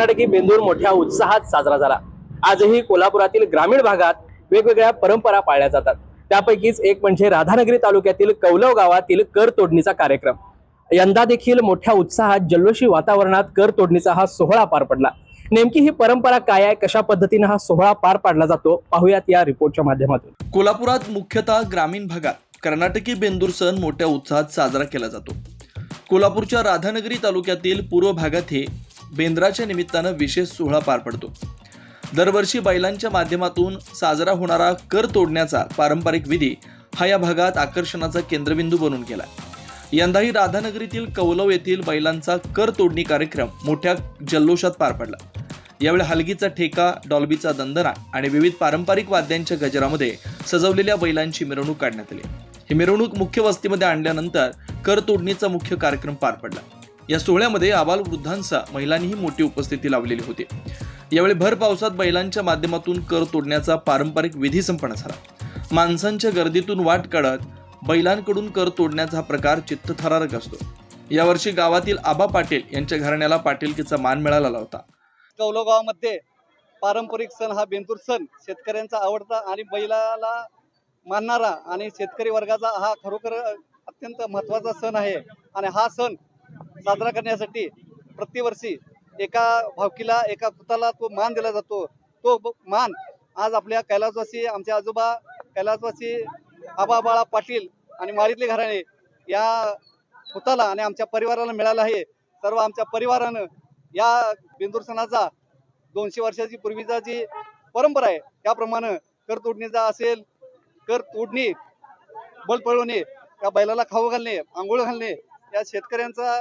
कर्नाटकी बेंदूर मोठ्या उत्साहात साजरा झाला. आजही कोल्हापुरातील ग्रामीण भागात वेगवेगळ्या परंपरा पाळल्या जातात. त्यापैकीच एक म्हणजे राधानगरी तालुक्यातील कौलव गावातील कर तोडणीचा कार्यक्रम. यंदा देखील मोठ्या उत्साहात जल्लोषी वातावरणात कर तोडणीचा हा सोहळा पार पडला. नेमकी ही परंपरा काय आहे? कशा पद्धतीने हा सोहळा पार पाडला जातो? पाहूयात या रिपोर्टच्या माध्यमातून. कोल्हापुरात मुख्यतः ग्रामीण भागात कर्नाटकी बेंदूर सण मोठ्या उत्साहात साजरा केला जातो. कोल्हापूरच्या राधानगरी तालुक्यातील पूर्व भागात हे बेंद्राच्या निमित्तानं विशेष सोहळा पार पडतो. दरवर्षी बैलांच्या माध्यमातून साजरा होणारा कर तोडण्याचा पारंपरिक विधी हा या भागात आकर्षणाचा केंद्रबिंदू बनून गेला. यंदाही राधानगरीतील कौलव येथील बैलांचा कर तोडणी कार्यक्रम मोठ्या जल्लोषात पार पडला. यावेळी हलगीचा ठेका डॉल्बीचा दंदना आणि विविध पारंपरिक वाद्यांच्या गजरामध्ये सजवलेल्या बैलांची मिरवणूक काढण्यात आली. ही मिरवणूक मुख्य वस्तीमध्ये आणल्यानंतर कर तोडणीचा मुख्य कार्यक्रम पार पडला. या सोहळ्यामध्ये आबाल वृद्धांचा महिलांनीही मोठी उपस्थिती लावलेली होती. यावेळी भर पावसात बैलांच्या माध्यमातून कर तोडण्याचा पारंपरिक विधी संपन्न झाला. माणसांच्या गर्दीतून वाट काढत बैलांकडून कर तोडण्याचा हा प्रकार चित्तथरारक असतो. यावर्षी गावातील आबा पाटील यांच्या घराण्याला पाटीलकीचा मान मिळाला होता. कौलोगावामध्ये पारंपरिक सण हा बेंदूर सण. शेतकऱ्यांचा आवडता आणि बैलाला मानणारा आणि शेतकरी वर्गाचा हा खरोखर अत्यंत महत्त्वाचा सण आहे. आणि हा सण साजरा करण्यासाठी प्रतिवर्षी एका भावकीला एका पुताला तो मान दिला जातो. तो मान आज आपल्या कैलासवासी आमचे आजोबा कैलासवासी आबा बाळा पाटील आणि माळीतले घराणे या पुताला आणि आमच्या परिवाराला मिळाला आहे. सर्व आमच्या परिवारानं या बेंदूर सणाचा दोनशे वर्षाची पूर्वीचा जी परंपरा आहे त्याप्रमाणे कर तोडणीचा असेल कर तोडणी बल पळवणे त्या बैलाला खाऊ घालणे आंघोळ घालणे या शेतकऱ्यांचा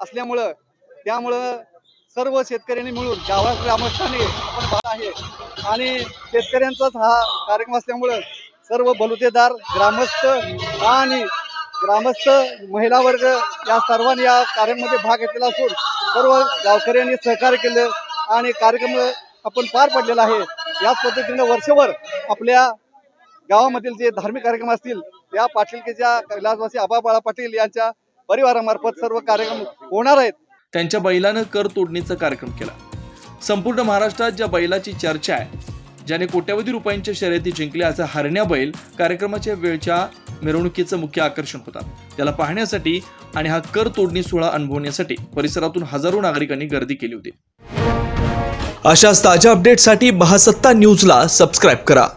असल्यामुळं त्यामुळं सर्व शेतकऱ्यांनी मिळून गावा ग्रामस्थांनी आपण भाग आहे. आणि शेतकऱ्यांचाच हा कार्यक्रम असल्यामुळं सर्व बलुतेदार ग्रामस्थ आणि ग्रामस्थ महिला वर्ग या सर्वांनी या कार्यक्रमामध्ये भाग घेतलेला असून सर्व गावकऱ्यांनी सहकार्य केलं आणि कार्यक्रम आपण पार पडलेला आहे. याच पद्धतीनं वर्षभर आपल्या गावामधील जे धार्मिक कार्यक्रम असतील या पाटीलकीच्या कैलासवासी आबाबाळा पाटील यांच्या परिवारामार्फत सर्व कार्यक्रम होणार आहेत. त्यांच्या बैलानं कर तोडणीचा कार्यक्रम केला. संपूर्ण महाराष्ट्रात ज्या बैलाची चर्चा आहे ज्याने कोट्यवधी रुपयांच्या शर्यती जिंकल्या असा हरण्या बैल कार्यक्रमाच्या वेळच्या मिरवणुकीचं मुख्य आकर्षण होता त्याला पाहण्यासाठी आणि हा कर तोडणी सोहळा अनुभवण्यासाठी परिसरातून हजारो नागरिकांनी गर्दी केली होती. अशाच ताज्या अपडेटसाठी महासत्ता न्यूजला सबस्क्राईब करा.